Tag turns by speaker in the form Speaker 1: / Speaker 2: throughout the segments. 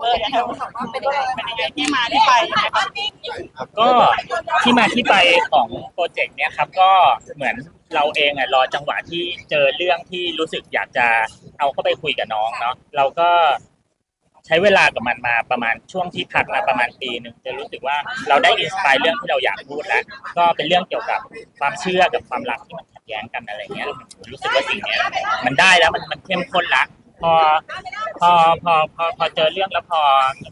Speaker 1: เอออยากให้เราถามว่าเป็นยังไงเป็นยังไงที่มาที่ไปยังไงบ้าง
Speaker 2: ก็ที่มาที่ไปของโปรเจกต์เนี้ยครับก็เหมือนเราเองอะรอจังหวะที่เจอเรื่องที่รู้สึกอยากจะเอาเข้าไปคุยกับน้องเนาะเราก็ใช้เวลากับมันมาประมาณช่วงที่พักมาประมาณปีหนึ่งจะรู้สึกว่าเราได้อินสปายเรื่องที่เราอยากพูดแล้วก็เป็นเรื่องเกี่ยวกับความเชื่อกับความรักที่มันขัดแย้งกันอะไรเงี้ยรู้สึกว่าสิ่งเนี้ยมันได้แล้วมันมันเข้มข้นละ พอพอพอพอพอเจอเรื่องแล้วพอ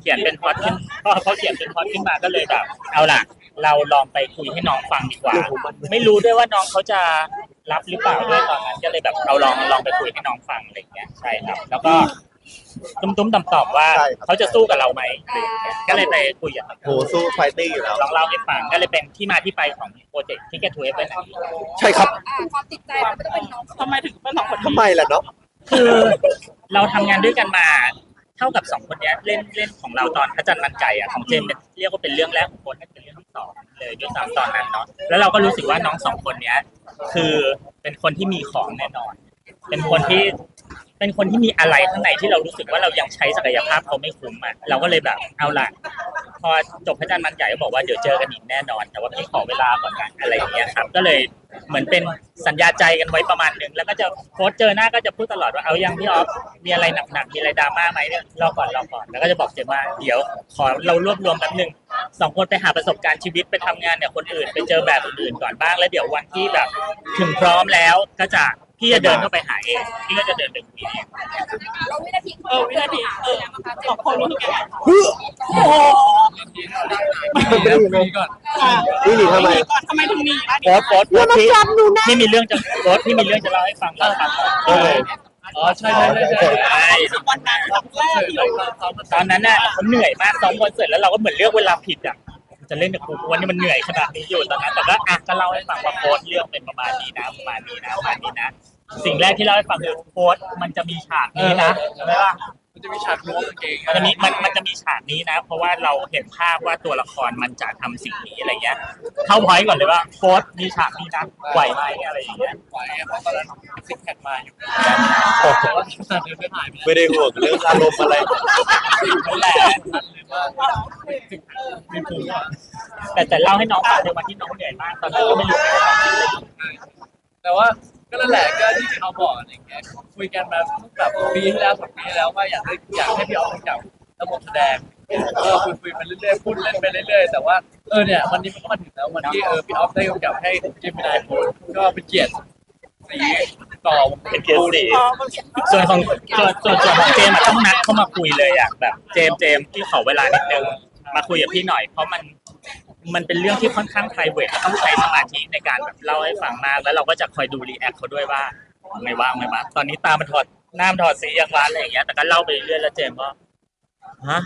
Speaker 2: เขียนเป็นพล็อดขึ้นพอเขาเขียนเป็นพล็อดขึ้นมาก็เลยแบบเอาล่ะ เราลองไปคุยให้น้องฟังดีกว่า ไม่รู้ด้วยว่าน้องเขาจะรับหรือเปล่าด้วยตอนนั้นก็เลยแบบเราลองลองไปคุยให้น้องฟังอะไรอย่างเงี้ยใช่ครับ แล้วก็ตุ้มๆต่อมๆว่า
Speaker 3: ใช่ครับ
Speaker 2: เขาจะสู้กับเราไหมอะไรอย่างเงี้ยก็เลยไปคุยกับเขา
Speaker 3: โหสู้ไฟติ้งอยู่แล้ว
Speaker 2: ลองเล่าให้ฟังก็เลยเป็นที่มาที่ไปของโปรเจกต์ที่แกทูเอฟเป็นอันนี้
Speaker 3: ใช่ครับ
Speaker 1: ความติดใจมันก็ต้องเป็นน้องทำไมถึงเป็นสองคน
Speaker 3: ทำไมล่ะเนาะ
Speaker 2: คือเราทำงานด้วยกันมาเท่ากับสองคนนี้เล่นเล่นของเราตอนพระจันทร์มันใจอะของเจมส์เนี่ยเรียกว่าเป็นเรื่องแรกของคนนั่นเป็นเรื่องที่สองเลยด้วยซ้ำตอนนั้นเนาะแล้วเราก็รู้สึกว่าน้องสองคนเนี้ย คือเป็นคนที่มีของแน่นอน เป็นคนที่ เป็นคนที่มีอะไรข้างในที่เรารู้สึกว่าเรายังใช้ศักยภาพเขาไม่คุ้มอะเราก็เลยแบบเอาล่ะพอจบพระจันทร์มันใหญ่ก็บอกว่าเดี๋ยวเจอกันอีกแน่นอน แต่ว่าพี่ขอเวลาก่อนนะอะไรอย่างเงี้ยครับ ก็เลยเหมือนเป็นสัญญาใจกันไว้ประมาณหนึ่งแล้วก็จะโพสต์เจอหน้าก็จะพูดตลอดว่าเอายังพี่ออฟมีอะไรหนักๆมีอะไรดราม่าไหมเนี่ยรอก่อนรอก่อนแล้วก็จะบอกเจมว่าเดี๋ยวขอเรารวบรวมแป๊บหนึ่งสองคนไปหาประสบการณ์ชีวิตไปทำงานเนี่ยคนอื่น ไปเจอแบบอื่นๆก่อนบ้างแล้วเดี๋ยววันที่แบบถึงพร้อมแล้วก็จะ พี่จะเดินเข้าไปหาเองพี่ก็จะเดินไปคุยเอง
Speaker 1: เราวินาทีเออวินาทีเออสองคนรู้สึกยังไง
Speaker 3: ไม่ได้ยินเลยนี่หนีทำไม
Speaker 1: ทำไมถึงมีอะ
Speaker 2: โพสต์โพสต์โพสต์ที่ที่มีเรื่องจะโพสต์ที่มีเรื่องจะเล่าให้ฟังแล้วครับ
Speaker 3: เออ
Speaker 4: อ๋อใช่ใช่ใช่ใช่
Speaker 2: ใช่
Speaker 1: วันนั้นครั้งแรกที่เรา
Speaker 2: ตอนนั้นน่ะผมเหนื่อยมากซ้อมคอนเสิร์ตแล้วเราก็เหมือนเลือกเวลาผิดอะ จะเล่นกับกูวันนี้มันเหนื่อยขนาดนี้อยู่ตอนนั้นแต่ก็อะก็เล่าให้ฟังว่าโพสต์เรื่องเป็นประมาณนี้นะประมาณนี้นะประมาณนี้นะสิ่งแรกที่เล่าให้ฟังคือโพสต์มันจะมีฉากนี้นะใช่ไหมล่ะ
Speaker 4: มันจะมีฉากล้วงกางเกง
Speaker 2: มันจะมีมันมันจะมีฉากนี้นะ เพราะว่าเราเห็นภาพว่าตัวละครมันจะทำสิ่งนี้อะไรเงี้ย เข้าพอยต์ก่อนเลยว่าโพสต์มีฉากนี้นะไหวไหมอะไรอย่างเงี้ย
Speaker 4: ไหวอะเพราะตอนนั้นซิกแพคมาอยู่
Speaker 2: โอ้โห
Speaker 4: แต่เดินไม่หายไป
Speaker 3: ไม่ได้ห่วงเรื่องอารมณ์อะไร
Speaker 2: นั่นแหละ
Speaker 4: เลยว่าถึงมีภูมิอะ
Speaker 2: แต่แต่เล่าให้น้องฟังในวันที่น้องเหนื่อยมากตอนนั้นก็ไม่รู้
Speaker 4: แต่ว่า ก็นั่นแหละก็ที่เขาบอกอะไรอย่างเงี้ยคุยกันมาแบบปีที่แล้วสองปีที่แล้วว่าอยากให้อยากให้พี่ออฟจับระบบแสดงก็คุยคุยไปเรื่อยๆพูดเล่นไปเรื่อยๆ แต่ว่าเออเนี่ยวันนี้มันก็มาถึงแล้ววันที่เออพี่ออฟได้กำกับให้เจมินายพูดก็เป็นเกียรติสีต่อ
Speaker 2: เป็นเกียร์สี่ส่วนของส่วนส่วนส่วนของเจมส์อะต้องนัดเข้ามาคุยเลยอะแบบ เจมส์เจมส์ที่ขอเวลานิดนึงมาคุยกับพี่หน่อยเพราะมัน มันเป็นเรื่องที่ค่อนข้าง p r i v a t ต้องใช้สมาธิในการแบบเล่าให้ฟังมาก แล้วเราก็จะคอยดูรีแอคเขาด้วยว่าไม่ว่างไม่ว่างตอนนี้ตามันถอดหน้ามันถอดสีอย่างร้านอะไรอย่างเงี้ยแต่ก็เล่าไปเรื่อยๆแล้วเจมส์ก็ฮะ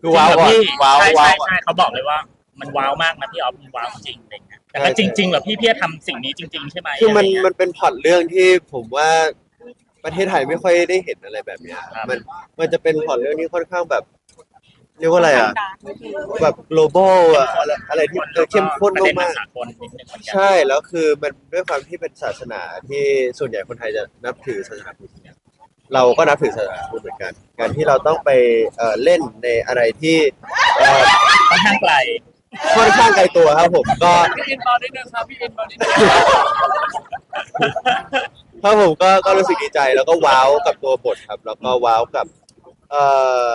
Speaker 3: คือว้าว
Speaker 2: จริงเหร
Speaker 3: ก่อน
Speaker 2: พี่
Speaker 3: ว้าว
Speaker 2: ใช่
Speaker 3: ว้าว
Speaker 2: ใช่ใช่เขาบอกเลยว่า มันว้าวมากนะพี่ออฟมันว้าวจริงอะไรเงี้ยแต่ก็จริงๆเหรอพี่พี่จะทำสิ่งนี้จริง ๆ ใช่ไหม
Speaker 3: คือมันะ
Speaker 2: ไรเงี้ย
Speaker 3: มันเป็นพล็อตเรื่องที่ผมว่าประเทศไทยไม่ค่อยได้เห็นอะไรแบบเนี้ย
Speaker 2: ครับ
Speaker 3: มันมันจะเป็นพล็อตเรื่องที่ค่อนข้างแบบ เรียกว่าอะไรอะ แบบ global อะอะไรอะไรที่เออเข้มข้น
Speaker 2: ประเด็นมั
Speaker 3: มานก
Speaker 2: สากลนิดนึงเหมือน
Speaker 3: ๆ
Speaker 2: กัน
Speaker 3: ใช่แล้วคือมันด้วยความที่เป็นศาสนาที่ส่วนใหญ่คนไทยจะนับถือศาสนาพุทธเราก็นับถือศาสนาพุทธเหมือนกัน การที่เราต้องไปเอ่อเล่นในอะไรที่เอ่อ
Speaker 2: ค่อนข้างไกล
Speaker 3: ค่อนข้างไกลตัวครับผมก็
Speaker 4: พี่อินบอลนิดนึงครับพี่อินบอลนิดนึง
Speaker 3: ครับผมก็ก็รู้สึกดีใจแล้วก็ว้าวกับตัวบทครับ แล้วก็ว้าวกับ เอ่อ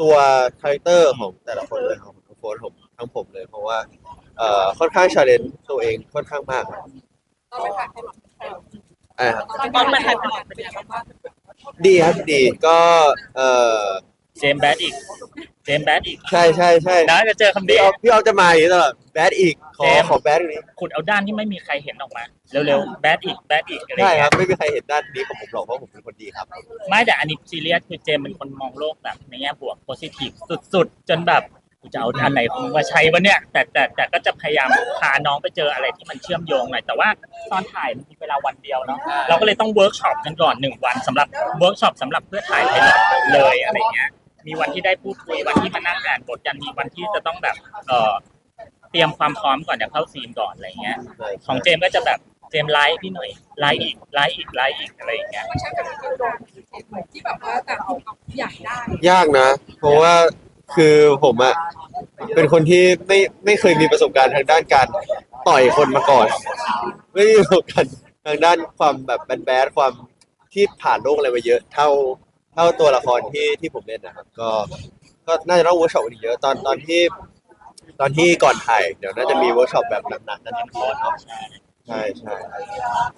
Speaker 3: ตัวคาแรคเตอร์ของแต่ละคนเลยครับทั้งโฟนผมทั้งผมเลย เพราะว่าเอ่อค่อนข้างชาเลนจ์ตัวเองค่อนข้างมากครับ
Speaker 1: เราไปถ่ายให้หมด
Speaker 3: อ่าครับ
Speaker 1: ตอนไปถ่ายให้หมดเป็นยังไงบ้าง
Speaker 3: ดีครับดีก็เอ่อ
Speaker 2: เจมส์แบดอีก เจมส์แบดอีก
Speaker 3: ใช่ใช่ใช่
Speaker 2: นะจะเจอคำ
Speaker 3: พี่
Speaker 2: นี้
Speaker 3: ออฟพี่ออฟจะมาอย่างนี้ตลอดแบดอีกขอ
Speaker 2: เจมส์
Speaker 3: ขอแบดอีกนี้
Speaker 2: ขุดเอาด้านที่ไม่มีใครเห็นออกมา เร็วๆ แบดอีก แบดอีกอะไรอ
Speaker 3: ใช่
Speaker 2: ย่าง
Speaker 3: ค
Speaker 2: เงี้
Speaker 3: รั
Speaker 2: ย
Speaker 3: บไม่มีใครเห็นด้านนี้ของผมหรอกเพราะผมเป็นคนดีครับ
Speaker 2: ไม่แต่อันนี้ซีเรียสคือเจมส์เป็นคนมองโลกแบบในแง่บวกโพซิทีฟสุดๆ จนแบบกูจะเอาอันไหนมาใช้วะเนี่ย แต่แต่แต่ก็จะพยายามพาน้องไปเจออะไรที่มันเชื่อมโยงหน่อย แต่ว่าตอนถ่ายมันมีเวลาวันเดียวเนาะ เราก็เลยต้องเวิร์กช็อปกันก่อนหนึ่งวันสำหรับเวิร์กช็อปสำหรับเพื่อถ่ายไพลอตเลยอะไรเงี้ย มีวันที่ได้พูดคุยวันที่มานั่งอ่านบทกันมีวันที่จะต้องแบบเอ่อเตรียมความพร้อมก่อนจะเข้าซีนก่อนอะไรเงี้ย ของเจมส์ก็จะแบบเจมส์ไลฟ์พี่หน่อยไลฟ์อีกไลฟ์อีกไลฟ์อีกอะไรอย่างเงี้ย
Speaker 1: มันใช้เป็นการโดนที่แบบว่าแต่คนอยากได้
Speaker 3: ยากนะ เพราะว่าคือผมอะเป็นคนที่ไม่ไม่เคยมีประสบการณ์ทางด้านการต่อยคนมาก่อน ไม่มีประสบการณ์ทางด้านความแบบแบดแบดความที่ผ่านโลกอะไรมาเยอะ เท่า เท่าตัวละครที่ที่ผมเล่นนะครับ ก็ก็น่าจะต้องเวิร์กช็อปอีกเยอะตอนตอนที่ ตอนที่ก่อนถ่ายเดี๋ยวน่าจะมีเวิร์กช็อปแบบหนักๆนั่นเองใช่ใช่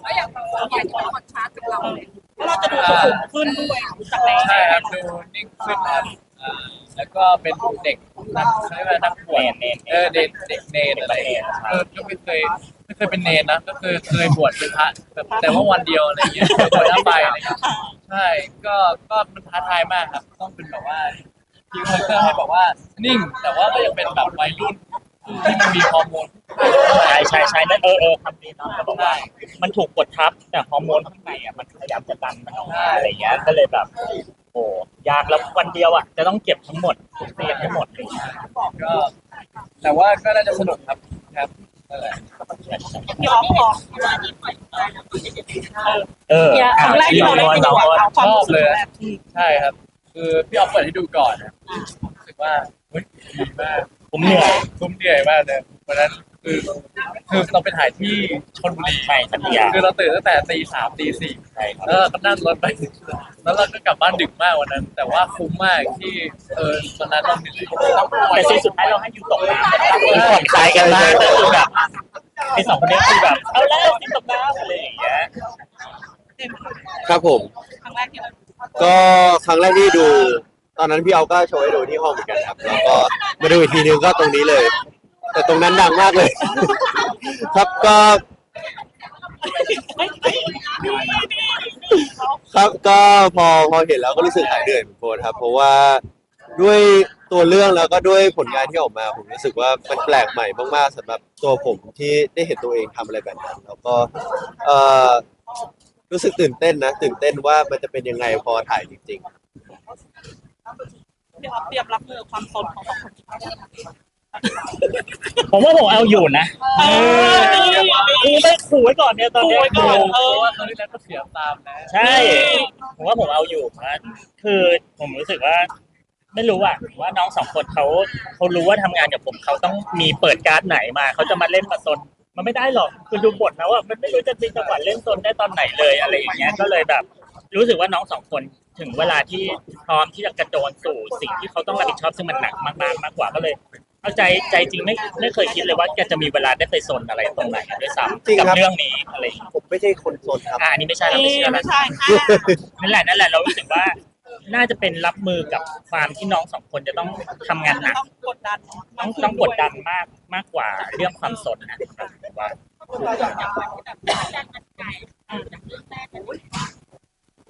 Speaker 1: แล้วอย่างเราอยากจะคอนทราสต์กับเราเลยเราจะดูสุขุมขึ้นด้วยจากใน
Speaker 4: ใช่ครับดูนิ่งขึ้นครับอ่าแล้วก็เป็นเด็กนักเขาเรียกว่านักบวช
Speaker 2: เนนเนน
Speaker 4: เออเด็กเด็กเนนอะไรอย่างเงี้ยเออก็ไม่เคยไม่เคยเป็นเนนนะก็คือเคยบวชเป็นพระแบบแต่ว่าวันเดียวอะไรอย่างเงี้ยบวชหน้าไปอะไรอย่างเงี้ย ใช่ก็ก็มันท้าทายมากครับ ต้องเป็นแบบว่าทีมคาแรคเตอร์ให้แบบว่านิ่ง แต่ว่าก็ยังเป็นแบบวัยรุ่นที่มันมีฮอร์โมน
Speaker 2: ใช่ใช่ใช่นั่นเออเออคำนี้เนาะก็บอกว่า มันถูกกดทับแต่ฮอร์โมนข้างในอะมันพยายามจะดันมันออกมาอะไรอย่างเงี้ยก็เลยแบบ โอ้ยากแล้ววันเดียวอะจะต้องเก็บทั้งหมดทุกเรียนให้หมดเลย
Speaker 4: ก็ แต่ว่าก็น่าจะสนุกครับครับนั่นแหละ
Speaker 1: พี่ออฟบอก
Speaker 2: เออ
Speaker 1: เนี่ยครั้งแรกที่เราได้ไปดูอะเอาความรู้สึกแรก
Speaker 4: ใช่ครับ คือพี่ออฟเปิดให้ดูก่อนนะรู้สึกว่าเฮ้ยดีมาก
Speaker 2: ผมเหนื่อย
Speaker 4: ทุ่มเหนื่อยมากเลยวันนั้นคือคือเราไปถ่ายที่ชลบุรี
Speaker 2: ใช่สัญญา
Speaker 4: คือเราตื่นตั้งแต่ตีสามตีสี่
Speaker 2: ใช่ครับ
Speaker 4: แล้วเราก็นั่งรถไปแล้วเราก็กลับบ้านดึกมากวันนั้น แต่ว่าคุ้มมากที่เออตอนนั้นเราเหนื่อย
Speaker 2: แต่สิ่งสุดท้ายเราให้อยู่ตกน้ำผ่อนคลายกันมากก็คือแบบไอ้สองคนนี้คือแบบเอาแล้วสิตกน้ำอะไรอย่างเงี้ย
Speaker 3: ครับผม
Speaker 1: ครั้งแรกที่เรา
Speaker 3: ก็ครั้งแรกที่ดู ตอนนั้นพี่เอาก็โชว์ให้ดูที่ห้องเหมือนกันครับ แล้วก็มาดูอีกทีนึงก็ตรงนี้เลย แต่ตรงนั้นดังมากเลย ครับก็ครับก็พอพอเห็นแล้วก็รู้สึกหายเหนื่อยเหมือนกันครับ เพราะว่าด้วย ตัวเรื่องแล้วก็ด้วยผลงานที่ออกมา ผมรู้สึกว่ามันแปลกใหม่มากๆสำหรับตัวผมที่ได้เห็นตัวเองทำอะไรแบบนั้น แล้วก็เอ่อรู้สึกตื่นเต้นนะตื่นเต้นว่ามันจะเป็นยังไงพอถ่ายจริงๆ
Speaker 1: พี่ออฟเตรียมรับมือความสนของสองคนนี้
Speaker 2: ผมว่าผมเอาอยู่นะเออคือไม่ขู่ไว้ก่อนเนี่ยตอนเนี้ย
Speaker 4: เพราะว่าตอนนี้แล้วก็เสียตามนะ
Speaker 2: ใช่ ผมว่าผมเอาอยู่นะคือผมรู้สึกว่า ไม่รู้อะว่าน้องสองคนเขาเขารู้ว่าทำงานกับผมเขาต้องมีเปิดการ์ดไหนมาเขาจะมาเล่นมาซนมันไม่ได้หรอกคือดูบทแล้วอะมันไม่รู้จะมีจังหวะเล่นซนได้ตอนไหนเลยอะไรอย่างเงี้ยก็เลยแบบ รู้สึกว่าน้องสองคนถึงเวลาที่พร้อมที่จะกระโจนสู่สิ่งที่เขาต้องรับผิดชอบซึ่งมันหนักมากๆมากกว่าก็เลยเอาใจใจจริงไม่ไม่เคยคิดเลยว่าแกจะมีเวลาได้ไปซนอะไรตรงไหนด้วยซ้
Speaker 3: จริงำ
Speaker 2: กับ
Speaker 3: ครับ
Speaker 2: เรื่องนี้อะไรอย่างเงี้ย
Speaker 3: ผมไม่ใช่คนโซนครับ
Speaker 2: อ่าอันนี้ไม่ใช่เราไม่เชื่อ
Speaker 1: ไม่
Speaker 2: แล้ว
Speaker 1: ใช่ค่ะ
Speaker 2: นั่นแหละนั่นแหละเรารู้สึกว่า น่าจะเป็นรับมือกับความที่น้องสองคนจะต้องทำงานหนัก
Speaker 1: ต้องกดดัน
Speaker 2: ต้องต้องกดดันมากมากกว่าเรื่องความสนนะครับว่า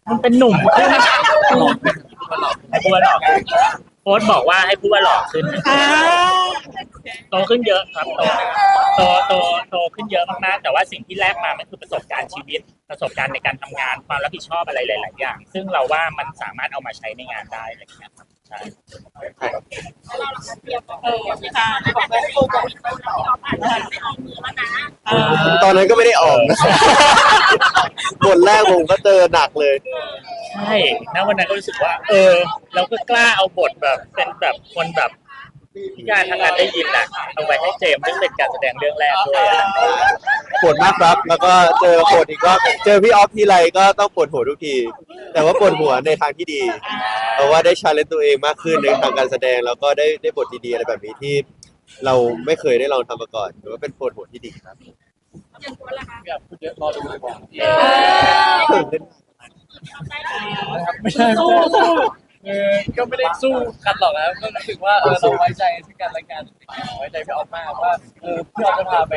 Speaker 2: มันเป็นหนุ่มขึ้นให้พูดว่าหล่อโค้ชบอกว่าให้พูดว่าหล่อขึ้น
Speaker 1: อ่า
Speaker 2: โตขึ้นเยอะครับโตโตโตโตขึ้นเยอะมากๆแต่ว่าสิ่งที่แลกมามันคือประสบการณ์ชีวิต ประสบการณ์ในการทำงานความรับผิดชอบอะไรหลาย ๆ อย่าง ซึ่งเราว่ามันสามารถเอามาใช้ในงานได้อะไรอย่างเงี้ยครับใช่
Speaker 1: เออใช่ของแม่โตกับเออ
Speaker 3: ตอนนั้นก็ไม่ได้ออกนะบทแรกผมก็เจอหนักเลย
Speaker 2: ใช่ณวันนั้นก็รู้สึกว่า เออ เราก็กล้าเอาบทแบบเป็นแบบคนแบบ พิการทางการได้ยินน่ะเอาไว้ให้เจมส์ซึ่งเป็นการแสดงเรื่องแรกด้วยอะไรอย่างเงี้ย
Speaker 3: ปวดมากครับ แล้วก็เจอปวดอีกก็เจอพี่ออฟทีไรก็ต้องปวดหัวทุกที แต่ว่าปวดหัวในทางที่ดี เพราะว่าได้ชาเลนจ์ตัวเองมากขึ้นในทางการแสดงแล้วก็ได้ได้บทดีๆอะไรแบบนี้ที่ เราไม่เคยได้ลองทำมาก่อนถือว่าเป็นปวดหัวที่ดีครับ
Speaker 4: อยากพูดเยอะรอดูดีกว่า
Speaker 3: เล่น
Speaker 4: ไม่ใช่ไม่ใช่ เออก็ไม่ได้สู้กันหรอกนะก็รู้สึกว่าเออเราไว้ใจซึ่งกันและกันไว้ใจพี่ออฟมากว่าเออพี่ออฟจะพาไป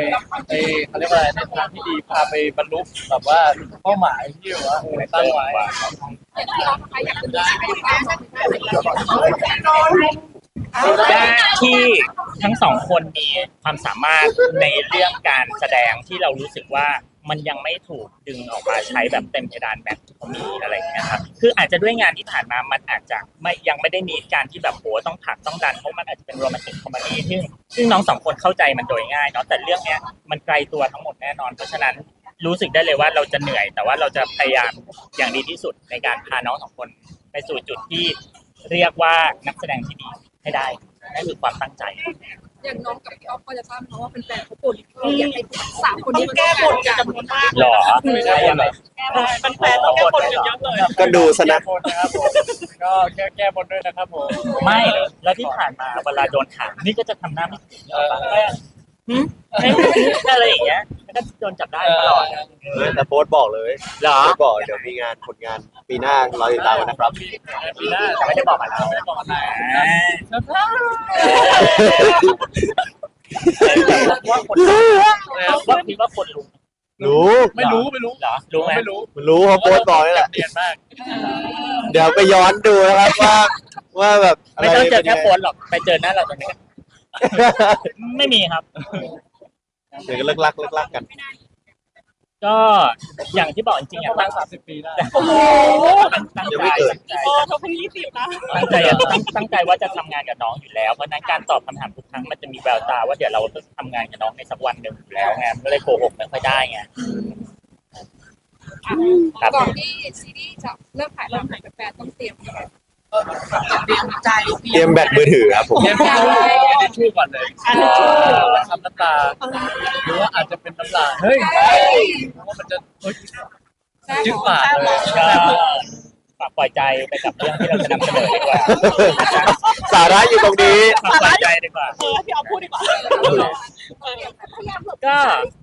Speaker 4: ไปเขาเรียกว่าอะไรในทางที่ดีพาไปบรรลุแบบว่าเป้าหมายที่ว่าเออตั้งไว้
Speaker 2: ที่ทั้งสองคนมีความสามารถในเรื่องการแสดงที่เรารู้สึกว่า มันยังไม่ถูกดึงออกมาใช้แบบเต็มเพดานแบบที่เขามีอะไรอย่างเงี้ยครับคืออาจจะด้วยงานที่ผ่านมามันอาจจะไม่ยังไม่ได้มีการที่แบบโหต้องผลักต้องดันเพราะมันอาจจะเป็นโรแมนติกคอมเมดี้ซึ่งซึ่งน้องสองคนเข้าใจมันโดยง่ายเนาะแต่เรื่องเนี้ยมันไกลตัวทั้งหมดแน่นอน เพราะฉะนั้นรู้สึกได้เลยว่าเราจะเหนื่อย แต่ว่าเราจะพยายามอย่างดีที่สุดในการพาน้องสองคนไปสู่จุดที่เรียกว่านักแสดงที่ดีให้ได้นั่นคือความตั้งใจ
Speaker 1: อย่างน้องกับพี่ออฟก็จะทราบเพราะว่าเป็นแฟนเขาปวดเขาอยากให้สามคน
Speaker 5: ต้อ
Speaker 1: นี้
Speaker 5: ง
Speaker 1: มัน
Speaker 5: แก้บน
Speaker 1: กั
Speaker 5: กันนจำนวนมาก
Speaker 2: หรอใช่ยังไง
Speaker 5: เป็นแฟนต้องแก้บนกันเยอะเลย
Speaker 3: ก็ดูซะนะ
Speaker 4: แก้บนนะครับผมก็แก้แก้บนด้วยนะครับผม
Speaker 2: ไม่แล้วที่ผ่านมาเวลาโดนถามนี่ก็จะทำหน้าไม่ถึงหืมไม่ อะไรอย่างเงี้ยแล้วก็โดนจับได้ตลอด
Speaker 3: เฮ้ยแต่โพสต์บอกเลย
Speaker 2: เหรอ
Speaker 3: โพสต์บอกเดี๋ยวมีงานผลงานปีหน้ารอติดตามกันนะครับ
Speaker 4: ปีหน้า
Speaker 2: แต่ไม่ได้บอกอะไร
Speaker 4: ไม่ได้บอกอะไร
Speaker 2: ว่าคนรู้ว่าคิดว่าคนรู้
Speaker 3: รู้
Speaker 4: ไม่รู้ไม่รู้
Speaker 2: เหรอรู้ไหม
Speaker 4: ไม่รู้
Speaker 3: มันรู้เขาโพสต์บอกนี่แหละ
Speaker 4: เปลี่ยนมาก
Speaker 3: เดี๋ยวไปย้อนดูนะครับว่า ว่าแบบอะไร
Speaker 2: ไม่ต้องเจอแค่
Speaker 3: ป็น
Speaker 2: โพ
Speaker 3: ยัง
Speaker 2: สต์หรอกไปเจอหน้าเราตรงนี้ ไม่มีครับ
Speaker 3: เดี๋ยวก็เลิกลักเลิกลักกัน
Speaker 2: ก็อย่างที่บอกจริงๆอะ
Speaker 4: ตั้
Speaker 2: ตั้
Speaker 4: ง
Speaker 2: ง
Speaker 4: สามสิบปีได้
Speaker 5: โอ้โห
Speaker 2: ตั้ง
Speaker 3: ยัง
Speaker 2: ใจ
Speaker 3: ไม่เกิด
Speaker 5: เออเขาเพิ่งยี่สิบนะ
Speaker 2: ตั้งใจอะตั้งตั้งใจว่าจะทำงานกับน้องอยู่แล้ว เพราะฉะนั้นการตอบคำถามทุกครั้งมันจะมีแววตาว่าเดี๋ยวเราต้องทำงานกับน้องในสักวันหนึ่งอยู่แล้วไงมันก็เลยโกหกไม่ค่อยได้ไง ครับ
Speaker 1: ก่อนที่ซีรีส์จะเริ่มถ่ายเริ่มถ่ายแฟนต้องเตรียม
Speaker 5: เตรียมใจ
Speaker 3: เตรียมแบตมือถือครับผม
Speaker 4: เรียนทิชชู่เรียนทิชชู่ก่อนเลยทำน้ำตาหรือว่าอาจจะเป็นน้ำตาเฮ้ยเพราะว่ามันจะเฮ้ย
Speaker 1: ใช่
Speaker 4: จึ๊ก
Speaker 1: หรอ
Speaker 4: ปากเลย
Speaker 2: ก็ฝากปล่อยใจไปกับเรื่องที่เราจะนำเสนอดีกว่า
Speaker 3: สาระอยู่ตรงนี้
Speaker 2: ฝากปล่อยใจดีกว่า
Speaker 5: เออพี่เอาพูดดีกว่า
Speaker 2: ก็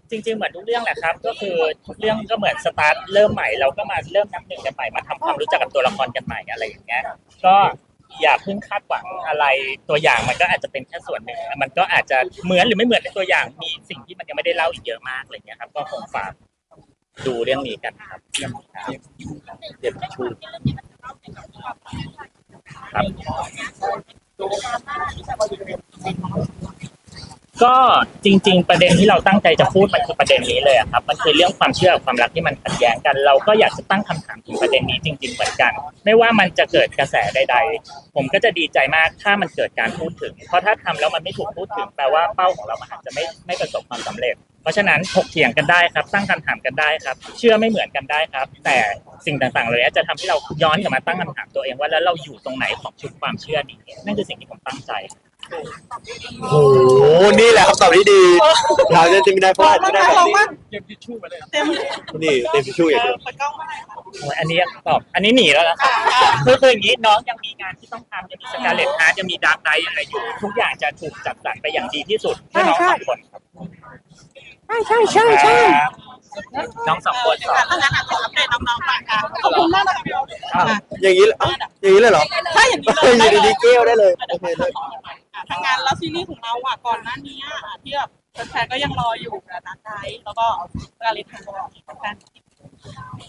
Speaker 2: จริง ๆ เหมือนทุกเรื่องแหละครับ ก็คือทุกเรื่องก็เหมือนสตาร์ทเริ่มใหม่เราก็มาเริ่มนับหนึ่งกันใหม่มาทำความรู้จักกับตัวละครกันใหม่อะไรอย่างเงี้ยก็อย่าเพิ่งคาดหวังอะไรตัวอย่างมันก็อาจจะเป็นแค่ส่วนหนึ่งมันก็อาจจะเหมือนหรือไม่เหมือนในตัวอย่างมีสิ่งที่มันยังไม่ได้เล่าอีกเยอะมากอะไรเงี้ยครับ ก็คงฝากดูเรื่องนี้กันครับเดี๋ยวชูครับ Gracias. ก็จริง ๆ ประเด็นที่เราตั้งใจจะพูดมันคือประเด็นนี้เลยอะครับ มันคือเรื่องความเชื่อกับความรักที่มันขัดแย้งกัน เราก็อยากจะตั้งคำถามถึงประเด็นนี้จริง ๆ เหมือนกัน ไม่ว่ามันจะเกิดกระแสใด ๆ ผมก็จะดีใจมากถ้ามันเกิดการพูดถึง เพราะถ้าทำแล้วมันไม่ถูกพูดถึงแปลว่าเป้าของเรามันอาจจะไม่ไม่ประสบความสำเร็จ เพราะฉะนั้นถกเถียงกันได้ครับ ตั้งคำถามกันได้ครับ เชื่อไม่เหมือนกันได้ครับ แต่สิ่งต่างๆเหล่านี้จะทำให้เราย้อนกลับมาตั้งคำถามตัวเองว่าแล้วเราอยู่ตรงไหนของชุดความเชื่อนี้นั่นคือสิ่งที่ผมตั้งใจ
Speaker 3: โอ้โห นี่แหละคำตอบที่ดีเราจะจะไม่ได้พลาดไม่ได้แบบ
Speaker 5: ลอง
Speaker 3: นี้
Speaker 5: มา
Speaker 4: เก็บทิชชู่ไปเลย
Speaker 5: เต็ม
Speaker 3: นี่เต็มทิชชู่อย่างเดียว
Speaker 5: เปิดกล้องมา
Speaker 2: โอ้ยอันนี้ตอบ อันนี้หนีแล้วนะครับคือคืออย่างนี้น้องยังมีงานที่ต้องทำยังมีสกาเลตฮาร์ยังมีดาร์กไนท์อะไรอยู่ ทุกอย่างจะถูกจัดสรรไปอย่างดีที่สุดเพื่อน้องสองคนครับ
Speaker 5: ใช่ใช่ใช่ใช่
Speaker 2: ครับน้องสองคนสอง
Speaker 5: ถ้างั้นอะขออัปเดตน้องๆหน่อยค่ะ ขอบคุณมากนะคะพี่อ๊อฟ
Speaker 3: อ้าวอย่างนี้เอ้าอย่างนี้เลยเหรอ
Speaker 5: ใช่อย่างนี้เลย
Speaker 3: อยู่ดีๆเกลี้ยวได้เลยโอเคเลย
Speaker 5: ทางงานแล้วซีรีส์ของเราอะก่อนหน้านี้อะที่แบบแฟนๆก็ยังรออยู่นะนักไดแล้วก็การลิทของเราแฟน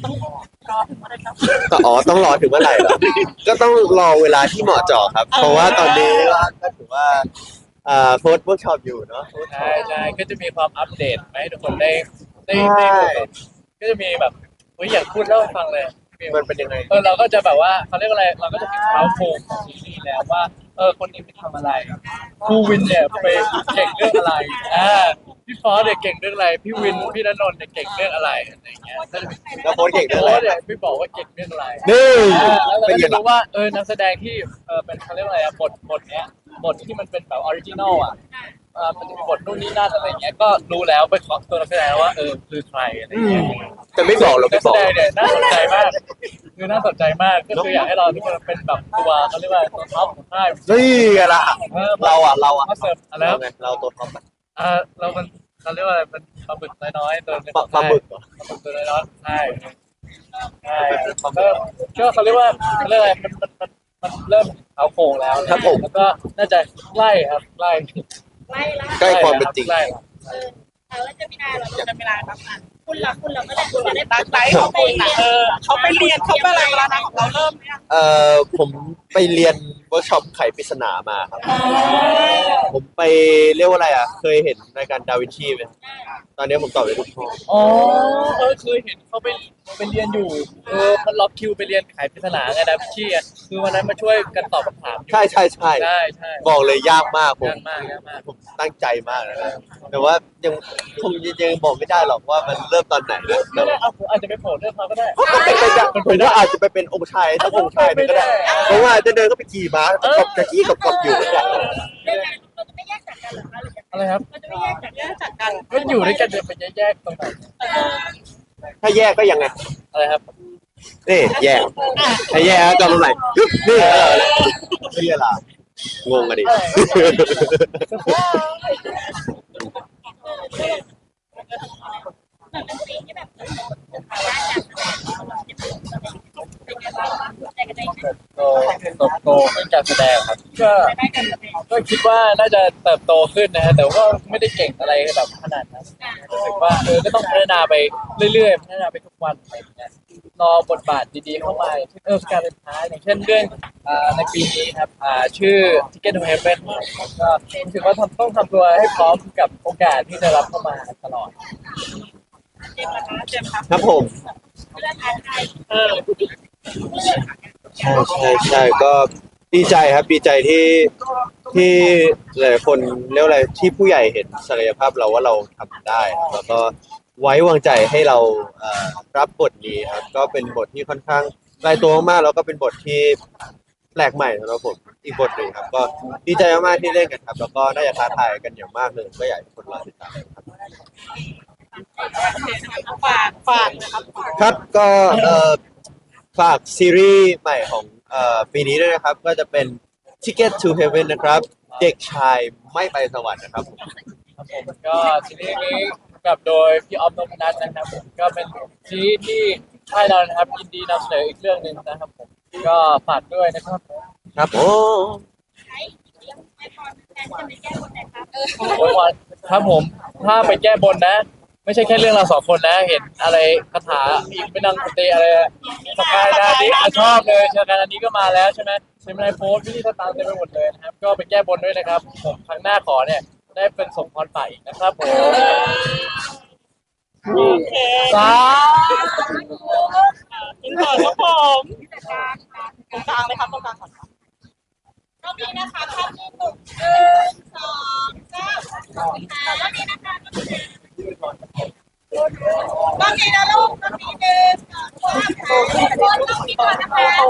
Speaker 5: ต้องรอถึงเมื่อไหรครับ
Speaker 3: ก็อ๋อต้องรอถึงเมื่อไหร่เหรอ ก็ต้องรอเวลาที่เหมาะเจาะครับ เพราะว่าตอนนี้ก็ถือว่าอ่าโพสต์เวิร์กช็อปอยู่เนาะ
Speaker 4: ใช่ใช่ก็จะมีความอัปเดตมาให้ทุกคนได้ได้ได้ดูกันก็จะมีแบบเฮ้ยอยากพูดเล่าให้ฟังเลย
Speaker 3: มันเป็นยังไง
Speaker 4: เออเราก็จะแบบว่าเขาเรียกว่าอะไรเราก็จะมีเท้าโครงของซีรีส์แล้วว่า เออคนนี้ไปทำอะไรครูวินเนี่ยไปเก่งเรื่องอะไรอ่าพี่ฟอสเนี่ยเก่งเรื่องอะไร พี่วินพี่ณนนท์เนี่ยเก่งเรื่องอะไรอะไรอย่างเงี้ยแล้ว
Speaker 3: แล้วโพสต์เก่ง
Speaker 4: โค้
Speaker 3: เรื่องอะไร
Speaker 4: ชเนี่ยไม่บอกว่าเก่งเรื่องอะไร
Speaker 3: นี่
Speaker 4: อ่าแล้วเรา
Speaker 3: เป็น
Speaker 4: ก็
Speaker 3: ยั
Speaker 4: จะ
Speaker 3: งไง
Speaker 4: รู้ว่าเออนักแสดงที่เออเป็นเขาเรียกว่าอะไรอะบทบทเนี้ยบทที่มันเป็นแบบออริจินอลอะเอ่ามันจะมีบทนู่นนี่นั่นอะไรเงี้ยก็รู้แล้วไปขอตัวนักแสดงว่าเออคือใครอะไรเงี้ย
Speaker 3: แต่ไม่บอกเรา
Speaker 4: นั
Speaker 3: ไม่
Speaker 4: กแส
Speaker 3: บอก
Speaker 4: ดงเนี่ยน่าสนใจมากคือน่าสนใจมากก็คืออยากให้เราทุกคนเป็นแบบตัวเขาเรียกว่าตัวท็อปของค่าย
Speaker 3: นี่ไงล่ะ
Speaker 4: ออ
Speaker 3: เราอะเราอะ
Speaker 4: มาเสิร์ฟอะไร
Speaker 3: เรา
Speaker 4: นะ
Speaker 3: ไงเราตัวท็อปอะ
Speaker 4: อ่าเรามันเขาเรียกว่าอะไรเป็นปลาบึกน้อยๆตัวหนึ่ง
Speaker 3: ปลาปลาบึกเหรอ
Speaker 4: ปลาบึกตัวน้อยๆใช่ใช่ก็ก็เขาเรียกว่าเขาเรียกอะไรมันมันมันมันเริ่มเอาโครงแล้ว
Speaker 3: ครับผม
Speaker 4: แล้วก็น่าจะใกล้ครับใกล้
Speaker 5: ไล่ละ
Speaker 3: ใกล้ความเป็นจริง
Speaker 4: ใกล้
Speaker 5: เออจะไม่ได้เราจะไม่ได้ครับคุณล่ะคุณล่ะไม่ได้คุณได้ตักไลเขาไปเออเขาไปเรียนเขาไปอะไรแล้วนะของเราเริ่มเนี่ย
Speaker 3: เอ่อผมไปเรียนเวิร์กช็อปไขปริศนามาครับ ผมไปเรียกว่าอะไรอะ เคยเห็นรายการดาวินชีไหมตอนนี้ผมตอบได้ทุกข้อ
Speaker 4: อ๋อเออเคยเห็นเขาไปไปเรียนอยู่เออมันล็อกคิวไปเรียนขายปริศนาไงนะพี่ชี่อะคือวันนั้นมาช่วยกันตอบคำถามอยู่
Speaker 3: ใช่ใช่ใช่
Speaker 4: ใช่ใช่
Speaker 3: บอกเลยยากมากผม
Speaker 4: ยากมากยากมาก
Speaker 3: ผมตั้งใจมากนะแต่ว่ายังคงยังบอกไม่ได้หรอกว่ามันเริ่มตอนไหนนะแต่
Speaker 4: ไม่ได้
Speaker 3: ว่า
Speaker 4: เอาผมอาจจะไปโผล่เรื่องเขาก็ได้
Speaker 3: เป็นไปได้ผมว่าอาจจะไปเป็นองค์ชายถ้าองค์ชายนี่ก็ได้ เพราะว่าจะเดินเข้าไปขี่ม้าจะกบจะขี่กับกบอยู่ก็ได้
Speaker 1: เราจะไม่แยกจากกันเหรอคะหรือ
Speaker 4: อะไรครับ
Speaker 1: เราจะไม่แยกจาก
Speaker 5: แยกจากกัน
Speaker 4: ก็อยู่ด้วยกันเดินไปแยกๆตรงไหน
Speaker 3: ถ้าแยกก็ยังไง
Speaker 4: อะไรครับ
Speaker 3: นี่แยกถ้าแยกก็ตรงไหนนี่เออนี่อะไรงงกันดิ
Speaker 1: มันเป็นซีนที่แบบด้านการแสดงเราเป็นยังไงบ้างแต่กันได้
Speaker 4: โตเติบโตเรื่องการแสดงครับ ก็
Speaker 1: ได้กันเลย
Speaker 4: ก็คิดว่าน่าจะเติบโตขึ้นนะฮะแต่ว่าไม่ได้เก่งอะไรแบบขนาดนั้นรู้สึกว่าเออก็ต้องพัฒนาไปเรื่อยๆพัฒนาไปทุกวันอะไรอย่างเงี้ยรอบทบาทดีๆเข้ามาอย่างเช่นเออการเป็นท้ายอย่างเช่นเรื่องอ่าในปีนี้ครับอ่าชื่อ Ticket to Heaven ก็รู้สึกว่าทำต้องทำตัวให้พร้อมกับโอกาสที่จะรับเข้ามาตลอด
Speaker 5: เจมส์นะคะเจมส์ครับ
Speaker 3: ครับผม
Speaker 1: เรื่องการไทย
Speaker 5: เออ
Speaker 3: ใช่ใช่ใช่ก็ดีใจครับดีใจที่ที่หลายคนเรียกว่าอะไรที่ผู้ใหญ่เห็นศักยภาพเราว่าเราทำได้ แล้วก็ไว้วางใจให้เราเอ่อรับบทนี้ครับก็เป็นบทที่ค่อนข้างไกลตัวมากๆแล้วก็เป็นบทที่แปลกใหม่สำหรับผมอีกบทหนึ่งครับ ก็ดีใจมากๆที่เล่นกันครับ แล้วก็น่าจะท้าทายกันอย่างมากเลยก็อยากให้ทุกคนรอติดตามครับ
Speaker 5: โอเคนะคะฝากฝากนะครับ
Speaker 3: ครับก็เอ่อ ฝากซีรีส์ใหม่ของเอ่อปีนี้ด้วยนะครับ ก็จะเป็น Ticket to Heaven นะครับ เด็กชายไม่ไปสวรรค์นะครับผม
Speaker 4: ครับผมก็ซีรีส์นี้กับโดยพี่ออฟนพนัทนะครับผมก็เป็นซีรีส์ที่ค่ายเรานะครับยินดีนำเสนออีกเรื่องหนึ่งนะครับผมก็ฝากด้วยนะครับ
Speaker 3: ครับผม
Speaker 1: ใช้เรื่องไอพอนแทนจะไม่แก้คนไหนครับ
Speaker 4: โอ้ยวันครับผมถ้าไปแก้บนนะ ไม่ใช่แค่เรื่องเราสองคนนะเห็นอะไรคาถาอีกไม่นังสเตอะไรสกายดานี้อะชอบเลยเชิญกันอันนี้ก็มาแล้วใช่ไหมเซมินายโพสที่สตาร์เต็มไปหมดเลยนะครับ ก็ไปแก้บนด้วยนะครับผมครั้งหน้าขอเนี่ยได้เป็นสมพรฝ่ายอีกนะครับผม
Speaker 5: โอเค
Speaker 4: สา
Speaker 5: อินเตอร์ครับผมตรงกลางเลยครับตรงกลางก่อนครับ
Speaker 1: รอบนี้นะคะภาพที่หนึ่งหนึ่งสองสามค่ะรอบนี้นะคะรอบนี้นะลูก รอบนี้หนึ่งสองสามค่ะทุกคนรองมีก่อนนะคะ